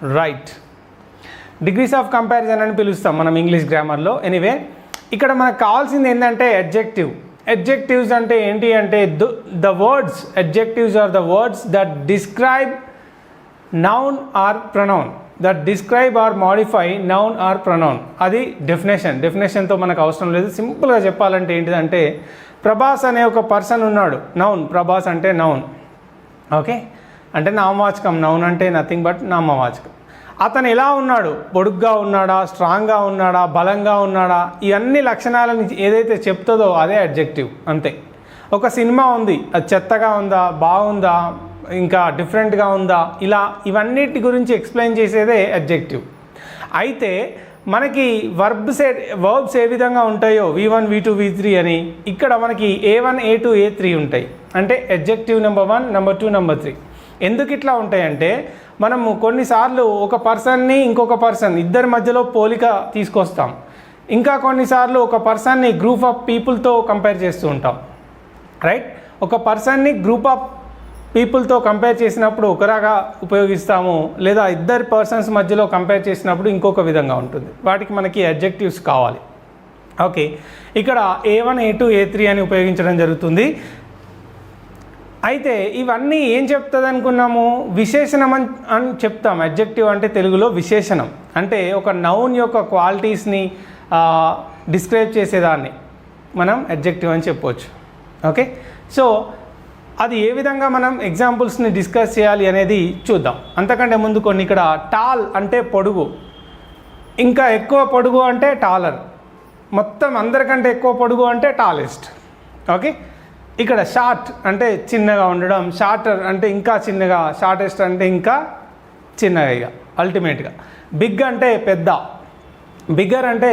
Right degrees of comparison అని పిలుస్తాం మనం ఇంగ్లీష్ గ్రామర్లో ఎనీవే ఇక్కడ మనకు కావాల్సింది ఏంటంటే అడ్జెక్టివ్ అడ్జెక్టివ్స్ అంటే ఏంటి అంటే the words adjectives are the words that describe noun or pronoun that describe or modify noun or pronoun అది డెఫినేషన్ డెఫినేషన్తో మనకు అవసరం లేదు. సింపుల్గా చెప్పాలంటే ఏంటిదంటే ప్రభాస్ అనే ఒక పర్సన్ ఉన్నాడు. నౌన్ ప్రభాస్ అంటే నౌన్ ఓకే అంటే నామవాచకం నౌన్ అంటే నథింగ్ బట్ నామవాచకం అతను ఎలా ఉన్నాడు? పొడుగ్గా ఉన్నాడా? స్ట్రాంగ్గా ఉన్నాడా? బలంగా ఉన్నాడా? ఇవన్నీ లక్షణాలని ఏదైతే చెప్తుందో అదే అడ్జెక్టివ్ అంతే. ఒక సినిమా ఉంది అది చెత్తగా ఉందా? బాగుందా? ఇంకా డిఫరెంట్గా ఉందా? ఇలా ఇవన్నిటి గురించి ఎక్స్ప్లెయిన్ చేసేదే అడ్జెక్టివ్ అయితే మనకి వర్బ్స్ ఏ వర్బ్స్ ఏ విధంగా ఉంటాయో V one V two V three అని ఇక్కడ మనకి A one A two A three ఉంటాయి. అంటే adjective number one number two number three ఎందుకు ఇట్లా ఉంటాయంటే మనము కొన్నిసార్లు ఒక పర్సన్ని ఇంకొక పర్సన్ ఇద్దరి మధ్యలో పోలిక తీసుకొస్తాం. ఇంకా కొన్నిసార్లు ఒక పర్సన్ని గ్రూప్ ఆఫ్ పీపుల్తో కంపేర్ చేస్తూ ఉంటాం. రైట్? ఒక పర్సన్ని గ్రూప్ ఆఫ్ పీపుల్తో కంపేర్ చేసినప్పుడు ఒకలాగా ఉపయోగిస్తాము లేదా ఇద్దరు పర్సన్స్ మధ్యలో కంపేర్ చేసినప్పుడు ఇంకొక విధంగా ఉంటుంది. వాటికి మనకి అడ్జెక్టివ్స్ కావాలి. ఓకే. ఇక్కడ A one A two A three అని ఉపయోగించడం జరుగుతుంది. అయితే ఇవన్నీ ఏం చెప్తుంది అనుకున్నాము విశేషణం అని అని చెప్తాం. అడ్జెక్టివ్ అంటే తెలుగులో విశేషణం. అంటే ఒక నౌన్ యొక్క క్వాలిటీస్ని డిస్క్రైబ్ చేసేదాన్ని. మనం అడ్జెక్టివ్ అని చెప్పవచ్చు ఓకే సో అది ఏ విధంగా మనం ఎగ్జాంపుల్స్ని డిస్కస్ చేయాలి అనేది చూద్దాం. అంతకంటే ముందు కొన్ని ఇక్కడ టాల్ అంటే పొడుగు. ఇంకా ఎక్కువ పొడుగు అంటే టాలర్ మొత్తం అందరికంటే ఎక్కువ పొడుగు అంటే టాలెస్ట్ ఓకే ఇక్కడ షార్ట్ అంటే చిన్నగా ఉండడం షార్టర్ అంటే ఇంకా చిన్నగా షార్టెస్ట్ అంటే ఇంకా చిన్నగా ఇక అల్టిమేట్గా బిగ్ అంటే పెద్ద. బిగ్గర్ అంటే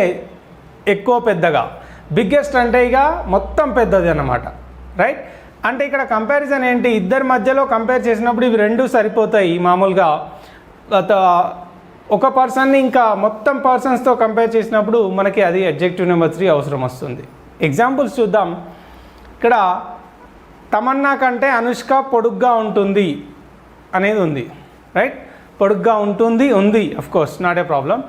ఎక్కువ పెద్దగా. బిగ్గెస్ట్ అంటే ఇక మొత్తం పెద్దది అన్నమాట. రైట్ అంటే ఇక్కడ కంపారిజన్ ఏంటి? ఇద్దరి మధ్యలో కంపేర్ చేసినప్పుడు ఇవి రెండు సరిపోతాయి మామూలుగా. గత ఒక పర్సన్ని ఇంకా మొత్తం పర్సన్స్తో కంపేర్ చేసినప్పుడు మనకి అది అడ్జెక్టివ్ నెంబర్ త్రీ అవసరం వస్తుంది. ఎగ్జాంపుల్స్ చూద్దాం. ఇక్కడ తమన్నా కంటే అనుష్క పొడుగ్గా ఉంటుంది అనేది ఉంది రైట్ పొడుగ్గా ఉంటుంది ఉంది of course not a problem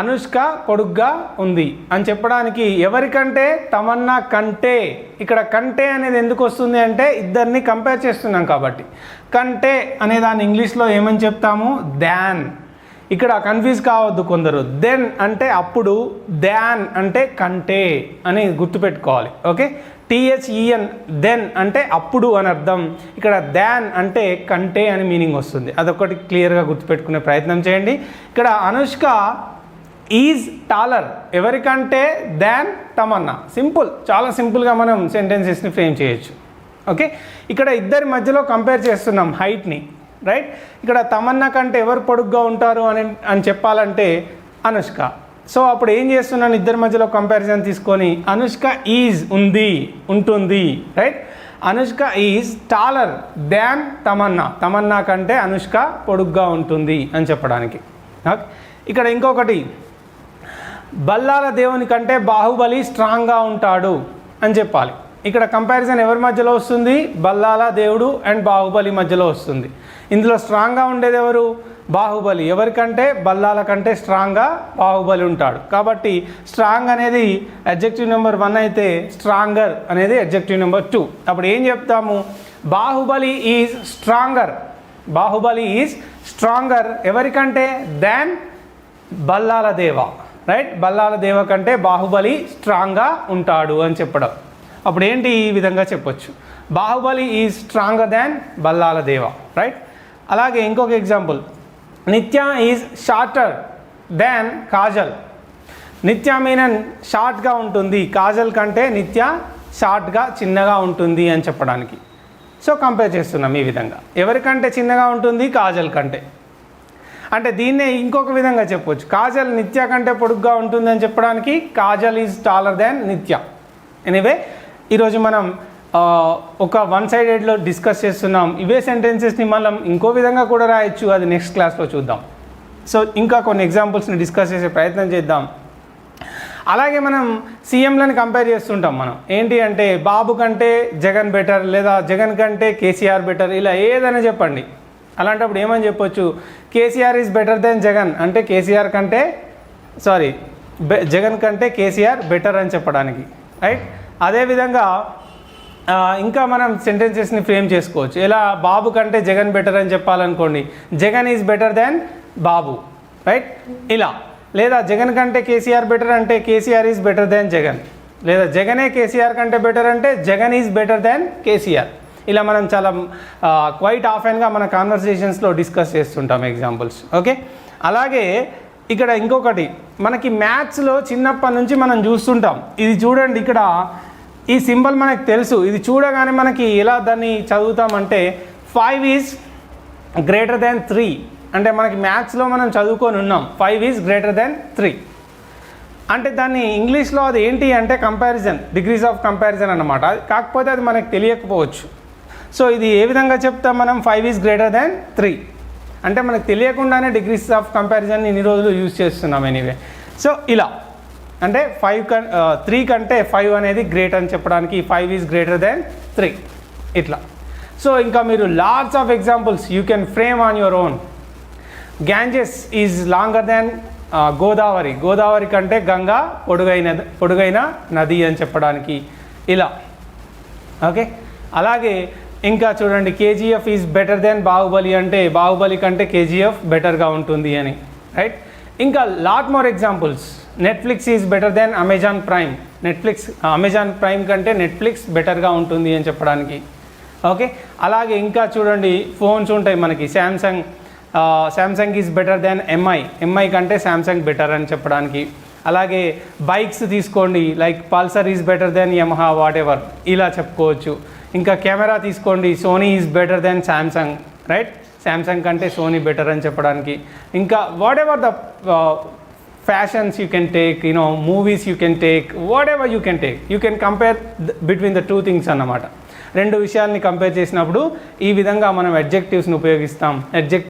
Anushka పొడుగ్గా ఉంది అని చెప్పడానికి ఎవరికంటే తమన్నా కంటే ఇక్కడ కంటే అనేది ఎందుకు వస్తుంది అంటే ఇద్దరిని కంపేర్ చేస్తున్నాం కాబట్టి. కంటే అనే దాన్ని ఇంగ్లీష్లో ఏమని చెప్తాము? దాన్ ఇక్కడ కన్ఫ్యూజ్ కావద్దు కొందరు. దెన్ అంటే అప్పుడు దాన్ అంటే కంటే అని గుర్తుపెట్టుకోవాలి ఓకే టిహెచ్ఈఎన్ దెన్ అంటే అప్పుడు అని అర్థం. ఇక్కడ దాన్ అంటే కంటే అని మీనింగ్ వస్తుంది. అదొకటి క్లియర్గా గుర్తుపెట్టుకునే ప్రయత్నం చేయండి. ఇక్కడ అనుష్క ఈజ్ టాలర్ ఎవరికంటే దాన్ తమన్నా. సింపుల్ చాలా సింపుల్గా మనం సెంటెన్సెస్ని ఫ్రేమ్ చేయొచ్చు. ఓకే ఇక్కడ ఇద్దరి మధ్యలో కంపేర్ చేస్తున్నాం హైట్ని రైట్ ఇక్కడ తమన్నా కంటే ఎవరు పొడుగ్గా ఉంటారు అని అని చెప్పాలంటే అనుష్క. సో అప్పుడు ఏం చేస్తున్నాను ఇద్దరి మధ్యలో కంపారిజన్ తీసుకొని అనుష్క ఈజ్ ఉంది ఉంటుంది right Anushka is taller than Tamannaah. Tamannaah కంటే అనుష్క పొడుగ్గా ఉంటుంది అని చెప్పడానికి. ఓకే ఇక్కడ ఇంకొకటి బల్లాల దేవుని కంటే బాహుబలి స్ట్రాంగ్గా ఉంటాడు అని చెప్పాలి. ఇక్కడ కంపారిజన్ ఎవరి మధ్యలో వస్తుంది? బల్లాల దేవుడు అండ్ బాహుబలి మధ్యలో వస్తుంది. ఇందులో స్ట్రాంగ్గా ఉండేది ఎవరు? బాహుబలి ఎవరికంటే బల్లాల కంటే స్ట్రాంగ్గా బాహుబలి ఉంటాడు. కాబట్టి స్ట్రాంగ్ అనేది అడ్జెక్టివ్ నెంబర్ వన్ అయితే స్ట్రాంగర్ అనేది అడ్జెక్టివ్ నెంబర్ టూ అప్పుడు ఏం చెప్తాము? Baahubali is stronger. Baahubali is stronger ఎవరికంటే? దాన్ బల్లాల దేవ. రైట్ బల్లాల దేవ కంటే బాహుబలి స్ట్రాంగ్గా ఉంటాడు అని చెప్పడం. అప్పుడు ఏంటి ఈ విధంగా చెప్పొచ్చు? Baahubali is stronger than Ballala Deva. Right అలాగే ఇంకొక ఎగ్జాంపుల్ నిత్య ఈజ్ షార్టర్ దాన్ కాజల్ నిత్య మీనన్ షార్ట్గా ఉంటుంది. కాజల్ కంటే నిత్య షార్ట్గా చిన్నగా ఉంటుంది అని చెప్పడానికి. సో కంపేర్ చేస్తున్నాం ఈ విధంగా. ఎవరికంటే చిన్నగా ఉంటుంది? కాజల్ కంటే. అంటే దీన్నే ఇంకొక విధంగా చెప్పొచ్చు. కాజల్ నిత్య కంటే పొడుగ్గా ఉంటుంది అని చెప్పడానికి కాజల్ ఈజ్ టాలర్ దాన్ నిత్య ఎనీవే ఈరోజు మనం ఒక వన్ సైడెడ్లో డిస్కస్ చేస్తున్నాం. ఇవే సెంటెన్సెస్ని మనం ఇంకో విధంగా కూడా రాయొచ్చు. అది నెక్స్ట్ క్లాస్లో చూద్దాం. సో ఇంకా కొన్ని ఎగ్జాంపుల్స్ని డిస్కస్ చేసే ప్రయత్నం చేద్దాం. అలాగే మనం సీఎంలను కంపేర్ చేస్తుంటాం మనం. ఏంటి అంటే బాబు కంటే జగన్ బెటర్ లేదా జగన్ కంటే కేసీఆర్ బెటర్ ఇలా ఏదైనా చెప్పండి. అలాంటప్పుడు ఏమని చెప్పొచ్చు? KCR is better then Jagan. అంటే కేసీఆర్ కంటే సారీ బె- జగన్ కంటే కేసీఆర్ బెటర్ అని చెప్పడానికి. రైట్ అదేవిధంగా ఇంకా మనం సెంటెన్సెస్ని ఫ్రేమ్ చేసుకోవచ్చు. ఇలా బాబు కంటే జగన్ బెటర్ అని చెప్పాలనుకోండి. Jagan is better than Babu right ఇలా. లేదా జగన్ కంటే కేసీఆర్ బెటర్ అంటే KCR is better than Jagan. లేదా జగనే కేసీఆర్ కంటే బెటర్ అంటే Jagan is better than KCR. ఇలా మనం చాలా క్వైట్ ఆఫెన్గా మన కాన్వర్సేషన్స్లో డిస్కస్ చేస్తుంటాం ఎగ్జాంపుల్స్ ఓకే అలాగే ఇక్కడ ఇంకొకటి మనకి మ్యాథ్స్లో చిన్నప్పటి నుంచి మనం చూస్తుంటాం. ఇది చూడండి ఇక్కడ ఈ సింబల్ మనకు తెలుసు. ఇది చూడగానే మనకి ఎలా దాన్ని చదువుతామంటే five is greater than three అంటే మనకి మ్యాథ్స్లో మనం చదువుకొని ఉన్నాం. Five is greater than three అంటే దాన్ని ఇంగ్లీష్లో అది ఏంటి అంటే కంపారిజన్ డిగ్రీస్ ఆఫ్ కంపారిజన్ అన్నమాట. కాకపోతే అది మనకు తెలియకపోవచ్చు. సో ఇది ఏ విధంగా చెప్తాం మనం? Five is greater than three అంటే మనకు తెలియకుండానే డిగ్రీస్ ఆఫ్ కంపారిజన్ ఇన్ని రోజులు యూజ్ చేస్తున్నాం ఎనీవే సో ఇలా. అంటే ఫైవ్ కన్ త్రీ కంటే ఫైవ్ అనేది గ్రేట్ అని చెప్పడానికి five is greater then three ఇట్లా. సో ఇంకా మీరు lots of examples you can frame on your own Ganges is longer then Godavari Godavari కంటే గంగా పొడుగైన పొడుగైన నది అని చెప్పడానికి. ఇలా. ఓకే అలాగే ఇంకా చూడండి KGF is better then Baahubali అంటే బాహుబలి కంటే కేజీఎఫ్ బెటర్గా ఉంటుంది అని. రైట్ ఇంకా lot more examples Netflix is better then Amazon Prime Netflix Amazon Prime కంటే నెట్ఫ్లిక్స్ బెటర్గా ఉంటుంది అని చెప్పడానికి. ఓకే అలాగే ఇంకా చూడండి ఫోన్స్ ఉంటాయి మనకి. Samsung Samsung is better then Mi Mi కంటే శాంసంగ్ బెటర్ అని చెప్పడానికి. అలాగే బైక్స్ తీసుకోండి like Pulsar is better then Yamaha whatever ఇలా చెప్పుకోవచ్చు. ఇంకా కెమెరా తీసుకోండి Sony is better then Samsung right Samsung కంటే సోనీ బెటర్ అని చెప్పడానికి. ఇంకా whatever the fashions you can take you know movies you can take whatever you can take you can compare between the two things అన్నమాట. రెండు విషయాల్ని compare చేసినప్పుడు ఈ విధంగా మనం అడ్జెక్టివ్స్ని ఉపయోగిస్తాం. అడ్జెక్ట్